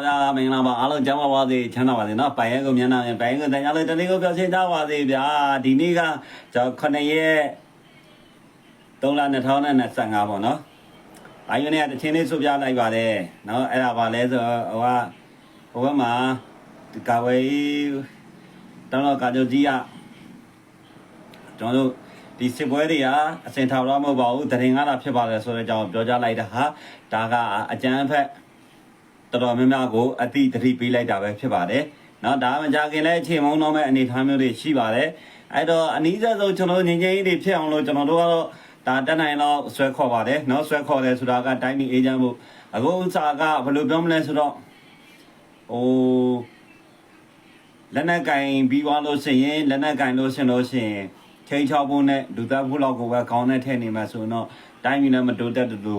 ။ဗျာမင်္ဂလာပါအားလုံးကျမ်းပါပါစေချမ်းသာပါစေနော်ပိုင်ရဲကိုမျက်နှာနဲ့ပိုင်ရဲကိုတရားလေးတနေ့ကိုပြောရှင်းကြပါစေဗျာဒီနေ့ကကျွန်တော်9ရက်3လ2025ပေါ့နော်အာယုန်ကတချင်းလေးဆွပြလိုက်ပါတယ်နော်အဲ့ဒါပါလဲဆိုဟိုကဟိုဘက်မှာကာဝေးတောင်းတော့ကာကြုတ်ကြီးကကျွန်တော်တို့ဒီစစ်ပွဲတွေဟာအစင်ထောင်တော့မဟုတ်ပါဘူးတရင်ကားတာဖြစ်ပါတယ်ဆိုတဲ့အကြောင်းပြောကြလိုက်တာဟာဒါကအကြမ်းဖက် တော်တော်များများကိုအတိတတိပေးလိုက်တာပဲဖြစ်ပါတယ်နော်ဒါမှကြာခင်လဲချိန်မုံတော့မဲ့အနေထားမျိုးတွေရှိပါတယ်အဲ့တော့အနည်းဆက်ဆုံးကျွန်တော်ငင်းငင်းတွေဖြစ်အောင်လို့ကျွန်တော်တို့ကတော့ဒါတက်နိုင်တော့ဆွဲခေါ်ပါတယ်နော်ဆွဲခေါ်တယ်ဆိုတာကတိုင်းပြည်အေဂျင့်မှုအခုဥစားကဘယ်လိုပြောမလဲဆိုတော့ဟိုလက်နက်ကင်ပြီးွားလို့ရှိရင်လက်နက်ကင်လို့ရှင်လို့ရှိရင်ချိန်ချောက်ဖို့နဲ့လူသားဖို့လောက်ကိုပဲခေါင်းနဲ့ထည့်နေမှာဆိုတော့တိုင်းပြည်နဲ့မတိုးတက်တူတူ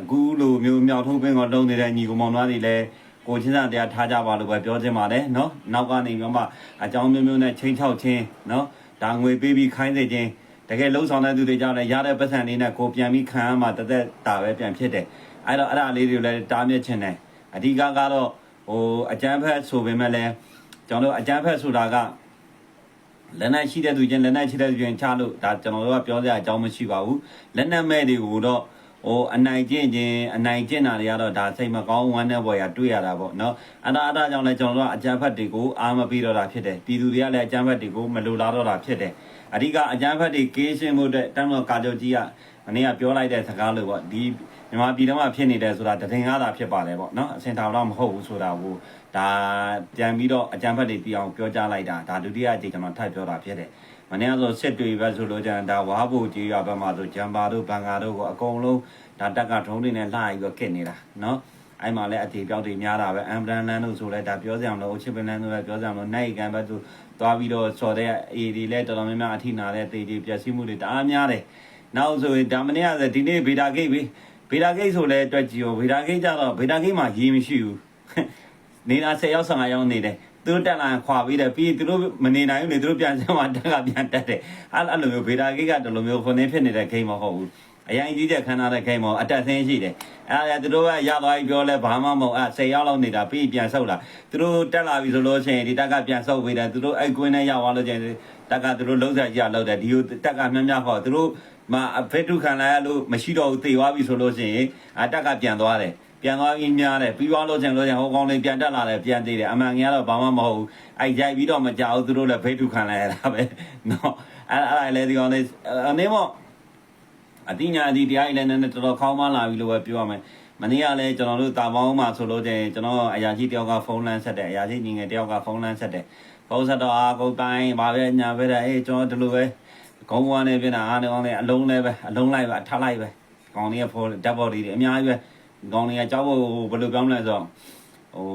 အခုလိုမျိုးမြောက်ထုံးပင်ကလုံနေတဲ့ညီကောင်မောင်နှမတွေလည်းကိုချင်းစာတရားထားကြပါလို့ပဲပြောချင်ပါတယ်နော်နောက်ကနေပြီးမှအကြောင်းမျိုးမျိုးနဲ့ချင်းချောက်ချင်းနော်ဒါငွေပေးပြီးခိုင်းစေခြင်းတကယ်လှုပ်ဆောင်တဲ့သူတွေကြောင့်လည်းရတဲ့ပတ်စံလေးနဲ့ကိုပြန်ပြီးခံရမှာတသက်တာပဲပြန်ဖြစ်တယ်အဲ့တော့အဲ့ဒါလေးတွေလည်းတားမြစ်ခြင်းတယ်အဓိကကတော့ဟိုအကျန်းဖက်ဆိုပေမဲ့လည်းကျွန်တော်တို့အကျန်းဖက်ဆိုတာကလက်နက်ရှိတဲ့သူချင်းလက်နက်ရှိတဲ့သူချင်းချလို့ဒါကျွန်တော်တို့ကပြောစရာအကြောင်းမရှိပါဘူးလက်နက်မဲ့တွေကိုတော့ ဟိုအနိုင်ကျင့်ခြင်းအနိုင်ကျင့်တာတွေကတော့ဒါစိတ်မကောင်းဝမ်းနဲ့ပေါ်ရတွေ့ရတာပေါ့နော်အဲ့ဒါအဲ့ဒါကြောင့်လည်းကျွန်တော်တို့ကအကြမ်းဖက်တွေကိုအားမပေးတော့တာဖြစ်တယ်ပြည်သူတွေကလည်းအကြမ်းဖက်တွေကိုမလိုလားတော့တာဖြစ်တယ်အဓိကအကြမ်းဖက်တွေကေးရှင်းမှုအတွက်တမ်းတော်ကာချုပ်ကြီးကမနေ့ကပြောလိုက်တဲ့စကားလို့ပေါ့ဒီမြန်မာပြည်တော်မှာဖြစ်နေတယ်ဆိုတာတည်ငါးတာဖြစ်ပါတယ်ပေါ့နော်အစင်တော်တော့မဟုတ်ဘူးဆိုတာကိုဒါပြန်ပြီးတော့အကြမ်းဖက်တွေတီအောင်ပြောကြားလိုက်တာဒါဒုတိယအကြိမ်ကျွန်တော်ထပ်ပြောတာဖြစ်တယ် မနေ့ကဆိုစစ်တွေပဲဆိုလို့ကြရင်ဒါဝါဘူကြီးရဘက်မှာဆိုဂျမ်ဘာတို့ဘန်ကာတို့ကိုအကုန်လုံးဒါတက်ကထုံးတွေနဲ့လှပြီးတော့ခစ်နေတာနော်အဲ့မှာလည်းအတီပြောက်တွေများတာပဲအမ်ဘရန်လန်တို့ဆိုလဲဒါပြောစရာမလိုအချစ်ပလန်တို့လည်းပြောစရာမလိုနိုင်ကန်ဘက်သူသွားပြီးတော့စော်တဲ့အေဒီလဲတော်တော်များများအထိနာတဲ့တေကြီးပျက်စီးမှုတွေတအားများတယ်နောက်ဆိုရင်ဒါမနေ့ကဆိုဒီနေ့ဗေဒါဂိတ်ပဲဗေဒါဂိတ်ဆိုလဲတွက်ကြည့်ရောဗေဒါဂိတ်ကြတော့ဗေဒါဂိတ်မှာရေးမရှိဘူးနေတာ10ရောက်15ရောက်နေတယ် သူတို့တက်လာခွာပြီးတယ်ပြီးသူတို့မနေနိုင်ဘူးလေသူတို့ပြန်စမ်းမှတက်ကပြန်တက်တယ်အဲ့အဲ့လိုမျိုးဗေဒါဂိတ်ကတလိုမျိုးခုနေဖြစ်နေတဲ့ဂိမ်းမဟုတ်ဘူးအရင်ကြီးတဲ့ခန်းထားတဲ့ဂိမ်းမဟုတ်အတက်ဆင်းရှိတယ်အဲ့ဒါသူတို့ကရသွားပြီးပြောလဲဘာမှမဟုတ်အဲ့10ရောက်လောက်နေတာပြီးပြန်ဆုတ်လာသူတို့တက်လာပြီဆိုလို့ရှိရင်ဒီတက်ကပြန်ဆုတ်ပေးတယ်သူတို့အဲ့ကွင်းနဲ့ရောက်သွားလို့ကျရင်တက်ကသူတို့လုံးဆက်ကြလောက်တယ်ဒီကိုတက်ကမြတ်မြတ်ဟောသူတို့မအဖေတုခံလိုက်လို့မရှိတော့ဘူးသေသွားပြီဆိုလို့ရှိရင်အတက်ကပြန်သွားတယ် ပြန်သွားပြီးများတယ်ပြီးသွားလို့ချင်းလို့ချင်းဟိုကောင်လေးပြန်တက်လာတယ်ပြန်သေးတယ်အမှန်ကြီးကတော့ဘာမှမဟုတ်ဘူးအဲ့ရိုက်ပြီးတော့မကြောက်သူတို့လည်းဖိတ်ထုခံလိုက်ရတာပဲနော်အဲ့အဲ့လည်းဒီကောင်လေးအနေမော့အတိညာအတိတရားကြီးလည်းနည်းနည်းတော်တော်ခေါင်းမလာပြီလို့ပဲပြောရမယ်မနေ့ကလည်းကျွန်တော်တို့တာပေါင်းမှာဆိုလို့ချင်းကျွန်တော်အရာကြီးတယောက်ကဖုန်းလန်းဆက်တယ်အရာကြီးညီငယ်တယောက်ကဖုန်းလန်းဆက်တယ်ဖုန်းဆက်တော့အာကုတ်တိုင်းဗာပဲညာပဲတဲ့အေးကျွန်တော်ဒီလိုပဲခေါင်းဝါနေပြင်တာအားနေကောင်လေးအလုံးလဲပဲအလုံးလိုက်ပဲထားလိုက်ပဲကောင်လေးကဖုန်းဓာတ်ဘော်ဒီတွေအများကြီးပဲ ကောင်းနေအကြောက်ဖို့ဘယ်လိုပြောမလဲဆိုတော့ဟို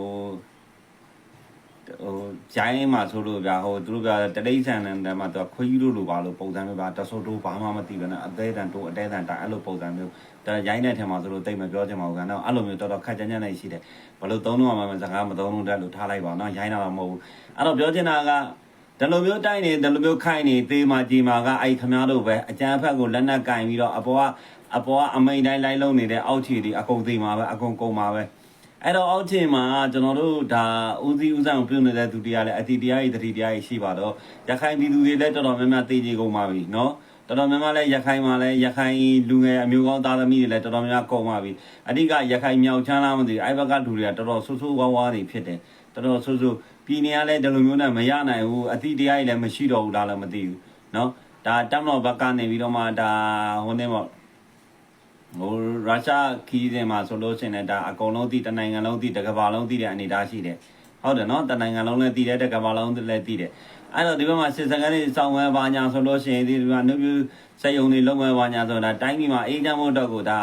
ဟိုဂျိုင်းမှာဆိုလို့ဗျာဟိုသူတို့ကတတိဆန်တယ်မှာသူခွေးကြီးတို့လိုပါလို့ပုံစံမျိုးဗျာတဆိုးတို့ဘာမှမသိဘူးနော်အသေးတန်တို့အတဲတန်တိုင်အဲ့လိုပုံစံမျိုးဒါဂျိုင်းတဲ့ထဲမှာဆိုလို့တိတ်မပြောချင်ပါဘူးကွာနော်အဲ့လိုမျိုးတော်တော်ခက်ကြမ်းကြမ်းနေရှိတယ်ဘလို့သုံးတော့မှမစကားမသုံးလို့တက်လို့ထားလိုက်ပါနော်ဂျိုင်းတာတော့မဟုတ်ဘူးအဲ့တော့ပြောချင်တာကဒီလိုမျိုးတိုက်နေဒီလိုမျိုးခိုင်းနေသေးမှကြီးမှာကအဲ့ခမားတို့ပဲအကြမ်းဖက်ကိုလက်နက်ကင်ပြီးတော့အပေါ်က အပေါ်ကအမိန်တိုင်းလိုက်လုံးနေတဲ့အောက်ခြေတွေအကုန်သိမှာပဲအကုန်ကုန်မှာပဲအဲ့တော့အောက်ခြေမှာကျွန်တော်တို့ဒါဦးစီးဦးဆောင်ပြုနေတဲ့သူတရားလည်းအတိတရားကြီးတတိတရားကြီးရှိပါတော့ရခိုင်ပြည်သူတွေလည်းတော်တော်များများသိကြကုန်ပါပြီနော်တော်တော်များများလည်းရခိုင်မှာလည်းရခိုင်လူငယ်အမျိုးကောင်းသားသမီးတွေလည်းတော်တော်များများကုန်ပါပြီအဓိကရခိုင်မြောက်ချမ်းလားမသိဘူးအဲ့ဘက်ကလူတွေကတော်တော်ဆူဆူဝါးဝါးတွေဖြစ်တယ်တော်တော်ဆူဆူပြည်နေရလဲဒီလိုမျိုးနဲ့မရနိုင်ဘူးအတိတရားကြီးလည်းမရှိတော့ဘူးလားလည်းမသိဘူးနော်ဒါတမ်တော်ဘက်ကနေပြီးတော့မှဒါဟိုနေမှာ ဟိုရုရှားခီးစဉ်မှာဆိုလို့ရှိရင်လည်းဒါအကုန်လုံးသိတနိုင်ငံလုံးသိတစ်ကမ္ဘာလုံးသိတဲ့အနေအထားရှိတယ်ဟုတ်တယ်နော်တနိုင်ငံလုံးလည်းသိတယ်တစ်ကမ္ဘာလုံးလည်းသိတယ်အဲ့တော့ဒီဘက်မှာစစ်စကန်တွေစောင်းဝဲပါညာဆိုလို့ရှိရင်ဒီမှာနှုတ်ပြစက်ယုံတွေလုံးဝဲပါညာဆိုတာတိုင်းပြည်မှာအေးချမ်းဖို့တော့ကိုဒါ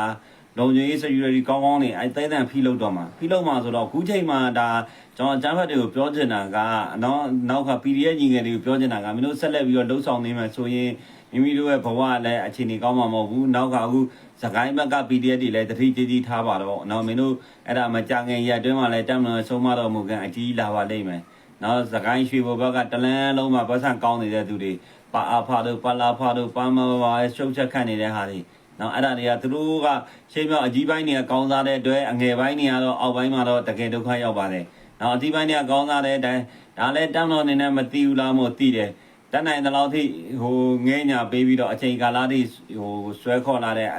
လုံခြုံရေး security ကောင်းကောင်းနေအဲတဲတန်ဖိလုပ်တော့မှာဖိလုပ်မှာဆိုတော့ခုချိန်မှာဒါကျွန်တော်အကြမ်းဖက်တွေကိုပြောချင်တာကနော်နောက်က PDF ညီငယ်တွေကိုပြောချင်တာကမင်းတို့ဆက်လက်ပြီးတော့လှုပ်ဆောင်နေမှာဆိုရင် မိမိတို့ရဲ့ဘဝလည်းအခြေအနေကောင်းမှာမဟုတ်ဘူးနောက်ကအခုစကိုင်းဘက်က PDF တွေလည်းတတိကြီးကြီးထားပါတော့နော်မင်းတို့အဲ့ဒါမကြငင်ရက်တွင်းမှာလည်းတက်မလို့ဆုံးမတော်မူကန်အကြီးလာပါလိမ့်မယ်နော်စကိုင်းရွှေဘဘက်ကတလန်းလုံးမှာပတ်စံကောင်းနေတဲ့သူတွေပါအာဖာတို့ပါလာဖာတို့ပါမဘာရှုပ်ချက်ခတ်နေတဲ့ဟာတွေနော်အဲ့ဒါတွေကသူတို့ကရှေးမြောက်အကြီးပိုင်းတွေကကောင်းစားတဲ့အတွက်အငယ်ပိုင်းတွေကတော့အောက်ပိုင်းမှာတော့တကယ်ဒုက္ခရောက်ပါတယ်နော်အကြီးပိုင်းတွေကကောင်းစားတဲ့အတိုင်းဒါလည်းတမ်းတော်နေနဲ့မသိဘူးလားမို့သိတယ် တတ်နိုင်တဲ့လောက်ထိဟိုငဲညာပေးပြီးတော့အချိန်ကာလထိဟိုဆွဲခေါ်လာတဲ့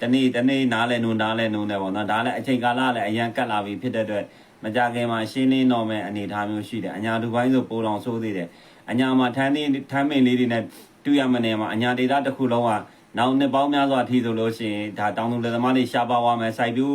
တနေ့တနေ့နားလဲနုံနားလဲနုံတယ်ပေါ့နော်ဒါလည်းအချိန်ကာလလည်းအရန်ကတ်လာပြီဖြစ်တဲ့အတွက်မကြခင်မှာရှင်းလင်းတော့မဲ့အနေအထားမျိုးရှိတယ်အညာလူပိုင်းဆိုပိုတော်ဆိုးသေးတယ်အညာမှာထမ်းနေထမ်းမင်လေးတွေနဲ့တူရမနေမှာအညာဒေတာတစ်ခုလုံးကနောက်နှစ်ပေါင်းများစွာအထိဆိုလို့ရှိရင်ဒါတောင်းသူလက်သမားတွေရှားပါသွားမယ်စိုက်ပြူ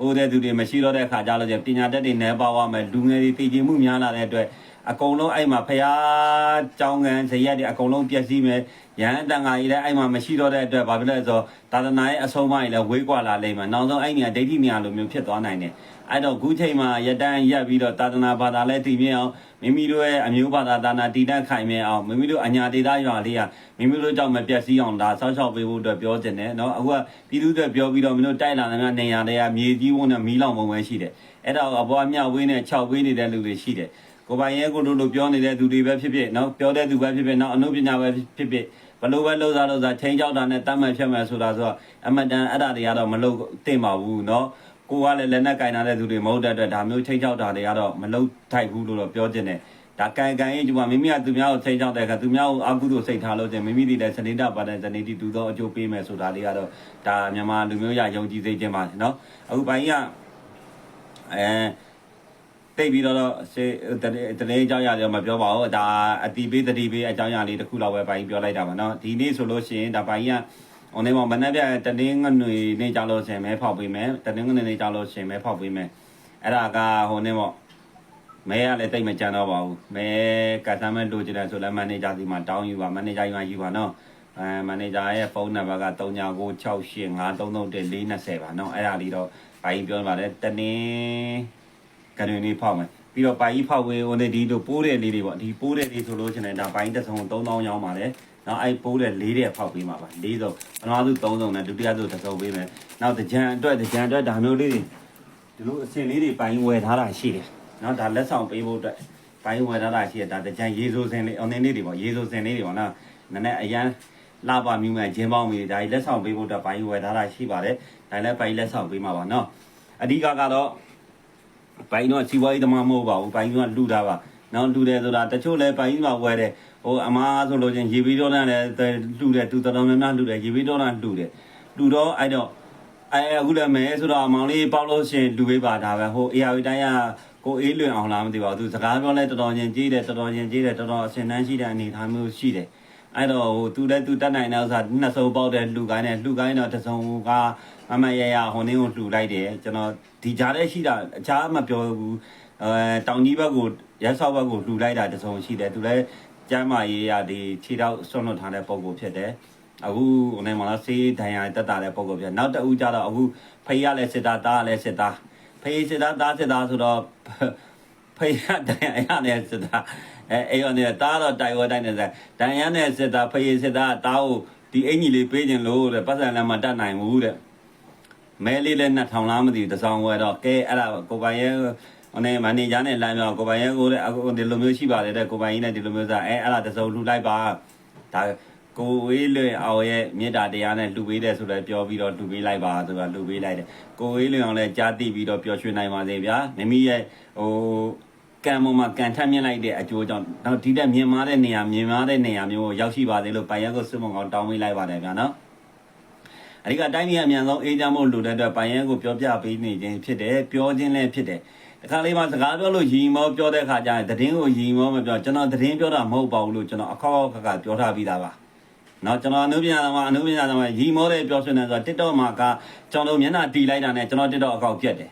ဟိုတဲ့သူတွေမရှိတော့တဲ့ခါကြလို့ကျပညာတတ်တွေနဲပါသွားမယ်လူငယ်တွေတည်ကြည်မှုများလာတဲ့အတွက် အကုန်လုံးအဲ့မှာဖျားကြောင်းကန်ဇရက်တွေအကုန်လုံးပြည့်စည်မယ်ရဟန်းတန်ဃာကြီးလည်းအဲ့မှာမရှိတော့တဲ့အတွက်ဘာဖြစ်လဲဆိုတော့သာသနာရဲ့အဆုံးအမကြီးလည်းဝေးကွာလာလိမ့်မယ်နောက်ဆုံးအဲ့နေရာဒိဋ္ဌိနေရာလိုမျိုးဖြစ်သွားနိုင်တယ်အဲ့တော့ခုချိန်မှာရတန်းရက်ပြီးတော့သာသနာဘာသာလည်းတည်မြဲအောင်မိမိတို့ရဲ့အမျိုးဘာသာသာနာတည်တတ်ခိုင်မြဲအောင်မိမိတို့အညာဒေသရွာလေးကမိမိတို့ကြောင့်မပြတ်စည်းအောင်ဒါဆောက်ရှောက်ပေးဖို့အတွက်ပြောချင်တယ်เนาะအခုကပြည်သူတွေပြောပြီးတော့မင်းတို့တိုက်လာတဲ့နေရာတွေကမြေကြီးဝန်းနဲ့မီးလောင်ပုံပဲရှိတယ်အဲ့တော့အပေါ်အမြဝင်းနဲ့6ဝင်းနေတဲ့လူတွေရှိတယ် ကိုပိုင်ရဲကိုတို့လိုပြောနေတဲ့သူတွေပဲဖြစ်ဖြစ်နော်ပြောတဲ့သူပဲဖြစ်ဖြစ်နော်အနုပညာပဲဖြစ်ဖြစ်ဘလို့ပဲလှုပ်စားလှုပ်စားချိန်ကြောက်တာနဲ့တတ်မှတ်ဖြတ်မှတ်ဆိုတာဆိုတော့အမတန်အဲ့ဒါတွေကတော့မလုပ်သင့်ပါဘူးနော်ကိုကလည်းလက်နဲ့ကင်ထားတဲ့သူတွေမဟုတ်တဲ့အတွက်ဒါမျိုးချိန်ကြောက်တာတွေကတော့မလုပ်ထိုက်ဘူးလို့တော့ပြောချင်တယ်ဒါကန်ကန်ရေးဒီမှာမိမိကသူများကိုချိန်ကြောက်တဲ့အခါသူများကိုအာကုသို့စိတ်ထားလို့ချင်းမိမိတွေလည်းစနေတပါတဲ့စနေတိတူသောအကျိုးပေးမယ်ဆိုတာလေးကတော့ဒါမြန်မာလူမျိုးရယုံကြည်စိတ်ချင်းပါနော်အခုပိုင်းကအဲ တိတ်ပြီးတော့ရှေ့တနေ့အကြောင်းအရာတွေမပြောပါဘူးဒါအတီပေးတတိပေးအကြောင်းအရာလေးတစ်ခုလောက်ပဲပိုင်းပြောလိုက်တာပါနော်ဒီနေ့ဆိုလို့ရှိရင်ဒါပိုင်းက online မှာမနေ့ကတနေ့ငွေနေကြလို့ရှင်မဲဖောက်ပေးမယ်တနေ့ငွေနေကြလို့ရှင်မဲဖောက်ပေးမယ်အဲ့ဒါကဟိုနေ့ပေါ့မဲရလည်းတိတ်မကြမ်းတော့ပါဘူးမဲကတ်တမ်းမဲ့လိုချင်တယ်ဆိုလည်းမန်နေဂျာဒီမှာတောင်းယူပါမန်နေဂျာယူမှယူပါနော်အဲမန်နေဂျာရဲ့ဖုန်းနံပါတ်က399685331420ပါနော်အဲ့ဒါလေးတော့ဘာကြီးပြောနေပါလဲတနေ့ င်္ဂနွေနေ့ဖောက်မယ်ပြီးတော့ပိုင်းကြီးဖောက်ဝေးဝင်ဒီလိုပိုးတဲ့လေးတွေပေါ့ဒီပိုးတဲ့လေးဆိုလို့ရှိရင်ဒါပိုင်းတစ်စုံ3000ရောင်းပါတယ်နောက်အဲ့ပိုးတဲ့လေးတဲ့ဖောက်ပေးမှာပါလေးစုံပထမဆုံး3စုံနဲ့ဒုတိယဆုံးတစ်စုံပေးမယ်နောက်တကြံအတွက်တကြံအတွက်ဒါမျိုးလေးတွေဒီလိုအစင်လေးတွေပိုင်းဝယ်ထားတာရှိတယ်နော်ဒါလက်ဆောင်ပေးဖို့အတွက်ပိုင်းဝယ်ထားတာရှိတယ်ဒါတကြံရေစိုးစင်လေးအောင်နေလေးတွေပေါ့ရေစိုးစင်လေးတွေပေါ့နော်နည်းနည်းအရန်လာပါမြူးမဲ့ဂျင်းပေါင်းမီဒါကြီးလက်ဆောင်ပေးဖို့အတွက်ပိုင်းဝယ်ထားတာရှိပါတယ်ဒါလည်းပိုင်းလက်ဆောင်ပေးမှာပါနော်အဓိကကတော့ ဘိုင်းတော့စီဝါရေးသမားမဟုတ်ပါဘူးဘိုင်းကလူတာပါနောက်လူတယ်ဆိုတာတချို့လဲဘိုင်းမှာဝယ်တယ်ဟိုအမားဆိုလို့ချင်းရေပီတော့လည်းလူတယ်သူတော်တော်များများလူတယ်ရေပီတော့လည်းလူတယ်လူတော့အဲ့တော့အဲအခုလည်းမဲဆိုတော့မောင်လေးပေါက်လို့ရှင်လူပေးပါဒါပဲဟို AR တိုင်းကကိုအေးလွင်အောင်လားမသိပါဘူးသူစကားပြောလဲတော်တော်ချင်းကြီးတယ်တော်တော်ချင်းကြီးတယ်တော်တော်အစင်တန်းရှိတဲ့အနေအထားမျိုးရှိတယ် အဲ့တော့ဟိုသူလည်းသူတတ်နိုင်တဲ့ဥစ္စာနှစ်စုံပေါက်တဲ့လူကိုင်းနဲ့လူကိုင်းတော့တစ်စုံကမမရရဟိုနင်းကိုလှူလိုက်တယ်ကျွန်တော်ဒီကြားထဲရှိတာအခြားမပြောဘူးအဲတောင်ကြီးဘက်ကိုရက်ဆောက်ဘက်ကိုလှူလိုက်တာတစ်စုံရှိတယ်သူလည်းကျမ်းမာရေးရဒီခြေတော့ဆွန့်လွတ်ထားတဲ့ပုံကိုဖြစ်တယ်အခုဟိုနေမှာလားစေးဒဏ်ရာတက်တာတဲ့ပုံကိုဖြစ်နောက်တအူးကြတော့အခုဖေးရလဲစစ်တာတားလဲစစ်တာဖေးစစ်တာတားစစ်တာဆိုတော့ဖေးရဒဏ်ရာရလဲစစ်တာ အဲအဲ့ရောနေတားတော့တိုင်ဝတိုင်းနေစဒဏ်ရာနဲ့စစ်တာဖေးစစ်တာတားကိုဒီအင်ကြီးလေးပေးခြင်းလို့တဲ့ပတ်စံလည်းမတတ်နိုင်ဘူးတဲ့မဲလေးလည်း2000လားမသိဘူးတစောင်းဝယ်တော့ကဲအဲ့ဒါကိုပိုင်ရဲ့ဟိုနေမန်နေဂျာနဲ့လမ်းပြောကိုပိုင်ရဲ့ကိုတဲ့အခုဒီလိုမျိုးရှိပါတယ်တဲ့ကိုပိုင်ကြီးနဲ့ဒီလိုမျိုးစားအဲအဲ့ဒါတစုံလှူလိုက်ပါဒါကိုဝေးလွင်အောင်ရဲ့မေတ္တာတရားနဲ့လှူပေးတယ်ဆိုလည်းပြောပြီးတော့လှူပေးလိုက်ပါဆိုတာလှူပေးလိုက်တယ်ကိုဝေးလွင်အောင်လည်းကြားသိပြီးတော့ပျော်ရွှင်နိုင်ပါစေဗျာမိမိရဲ့ဟို ကံပေါ်မှာကံထမ်းမြင်လိုက်တဲ့အကျိုးကြောင့်တော့ဒီတက်မြင်မာတဲ့နေရာမြင်မာတဲ့နေရာမျိုးကိုရောက်ရှိပါစေလို့ပိုင်ရက်ကိုစွမုံအောင်တောင်းပေးလိုက်ပါတယ်ဗျာနော်အဓိကတိုင်းပြည်အမြန်ဆုံးအေးချမ်းဖို့လိုတဲ့အတွက်ပိုင်ရဲကိုပြောပြပေးနေခြင်းဖြစ်တယ်ပြောခြင်းလည်းဖြစ်တယ်တခါလေးမှစကားပြောလို့ရီမောပြောတဲ့ခါကျရင်သတင်းကိုရီမောမပြောကျွန်တော်သတင်းပြောတာမဟုတ်ပါဘူးလို့ကျွန်တော်အခေါက်အခါပြောထားပြီးသားပါနော်ကျွန်တော်အနုပညာသမားအနုပညာသမားရီမောတဲ့ပြောဆိုနေဆိုတော့ TikTok မှာကကျွန်တော်မျက်နှာတီလိုက်တာနဲ့ကျွန်တော် TikTok အကောင့်ပြတ်တယ်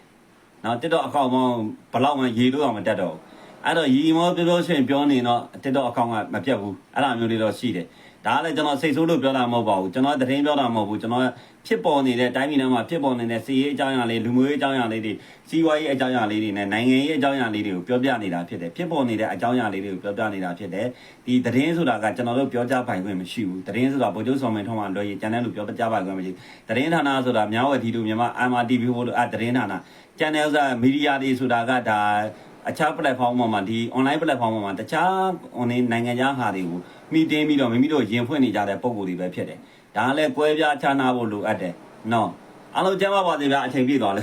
နော် TikTok အကောင့်မောင်းဘလောက်မှရေလို့အောင်မတက်တော့ဘူးအဲ့တော့ရီမောပြောပြောရှင်ပြောနေတော့ TikTok အကောင့်ကမပြတ်ဘူးအဲ့လိုမျိုးလေးတော့ရှိတယ်ဒါကလည်းကျွန်တော်စိတ်ဆိုးလို့ပြောတာမဟုတ်ပါဘူးကျွန်တော်သတင်းပြောတာမဟုတ်ဘူးကျွန်တော်ဖြစ်ပေါ်နေတဲ့တိုင်းပြည်ထဲမှာဖြစ်ပေါ်နေတဲ့စီးရေးအကြောင်းအရာလေးလူမျိုးရေးအကြောင်းအရာလေးတွေစီးပွားရေးအကြောင်းအရာလေးတွေနဲ့နိုင်ငံရေးအကြောင်းအရာလေးတွေကိုပြောပြနေတာဖြစ်တယ်ဖြစ်ပေါ်နေတဲ့အကြောင်းအရာလေးတွေကိုပြောပြနေတာဖြစ်တယ်ဒီသတင်းဆိုတာကကျွန်တော်တို့ပြောကြပိုင်ခွင့်မရှိဘူးသတင်းဆိုတာဗိုလ်ချုပ်စော်မင်းထွန်းမှလွှဲရင်ကျန်တဲ့လူပြောကြပိုင်ခွင့်မရှိဘူးသတင်းဌာနဆိုတာမြောက်ဝတီလူမြန်မာ MRTV ဘို့လို့အသတင်းဌာန ကျန်တဲ့ဥစ္စာမီဒီယာတွေဆိုတာကဒါအခြား platform ပေါ်မှာဒီ online platform ပေါ်မှာတခြား online နိုင်ငံခြားဟာတွေကိုမိတင်းပြီးတော့မိမိတို့ရင်ဖွင့်နေကြတဲ့ပုံကိုယ်တွေပဲဖြစ်တယ်ဒါလည်းကွဲပြားခြားနာဖို့လိုအပ်တယ်နော်အားလုံးကျမ်းပါပါစေဗျာအချိန်ပြည့်သွားလေ